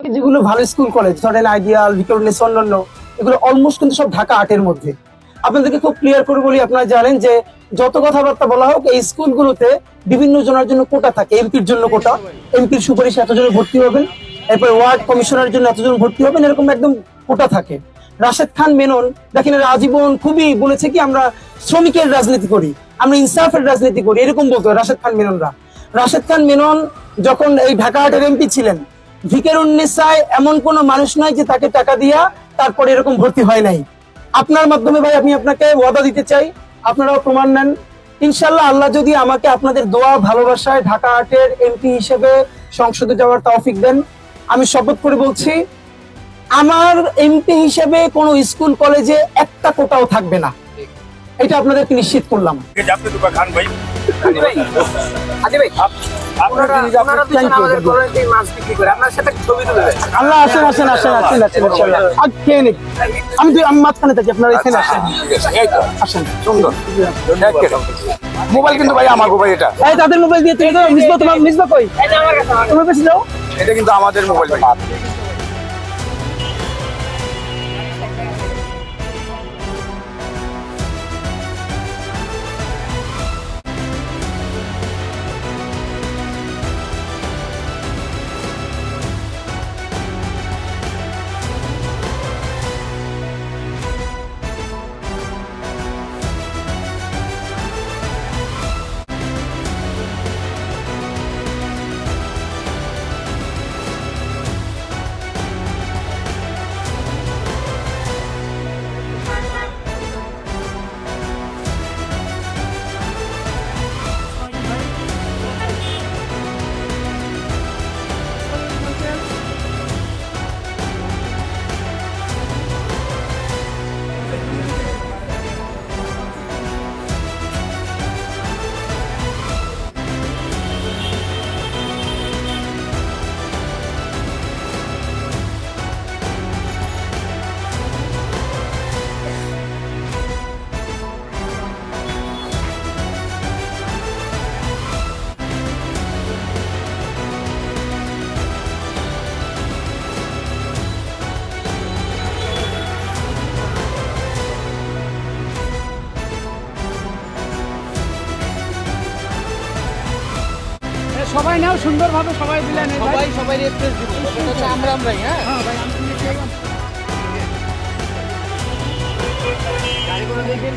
যেগুলো ভালো school college ধরেন আইডিয়াল ভিক্টোরিয়াস অন্যান্য, এগুলো অলমোস্ট কিন্তু সব ঢাকা আটের মধ্যে। আপনাদেরকে খুব ক্লিয়ার করে বলি, আপনারা জানেন যে যত কথাবার্তা বলা হোক, এই স্কুলগুলোতে বিভিন্ন জনের জন্য কোটা থাকে। এমপির জন্য কোটা এমপির সুপারিশ এতজন ভর্তি হবেন, এরপর ওয়ার্ড কমিশনারের জন্য এতজন ভর্তি হবেন, এরকম একদম কোটা থাকে। রাশেদ খান মেনন, দেখেন এরা আজীবন খুবই বলেছে কি, আমরা শ্রমিকের রাজনীতি করি, আমরা ইনসাফের রাজনীতি করি, এরকম বলতো রাশেদ খান মেননরা। রাশেদ খান মেনন যখন এই ঢাকা হাটের এমপি ছিলেন ভিকের উন্নেসায় এমন কোন মানুষ নয় যে তাকে টাকা দিয়া তারপরে এরকম ভর্তি হয় নাই। আপনার মাধ্যমে ভাই আমি আপনাকে ওয়াদা দিতে চাই, আপনারাও প্রমাণ নেন। ইনশাল্লাহ আল্লাহ যদি আমাকে আপনাদের দোয়া, ভালোবাসায় ঢাকা আটের এমপি হিসেবে সংসদে যাওয়ার তৌফিক দেন। আমি শপথ করে বলছি, আমার এমপি হিসেবে কোনো স্কুল, কলেজে একটা কোটাও থাকবে না। এটা আপনাদেরকে নিশ্চিত করলাম। খান ভাই। আল্লাহ আসেন আসেন আসেন আসেন আসেন খেয়ে আমি মাঝখানে থাকি আপনারা এখানে আসেন। আসেন। সুন্দর। মোবাইল কিন্তু ভাই আমার মোবাইল এটা। এই তাদের মোবাইল দিয়ে তুমি মিসবা তোমার মিসবা কই? তোমার কাছে যাও এটা কিন্তু আমাদের মোবাইল ভাই। সবাই নাও সুন্দরভাবে সবাই দিলেন সবাই সবাই রেফারেন্স দিব আমরা আমরাই হ্যাঁ? হ্যাঁ ভাই গেলাম। গাড়িগুলো দেখেন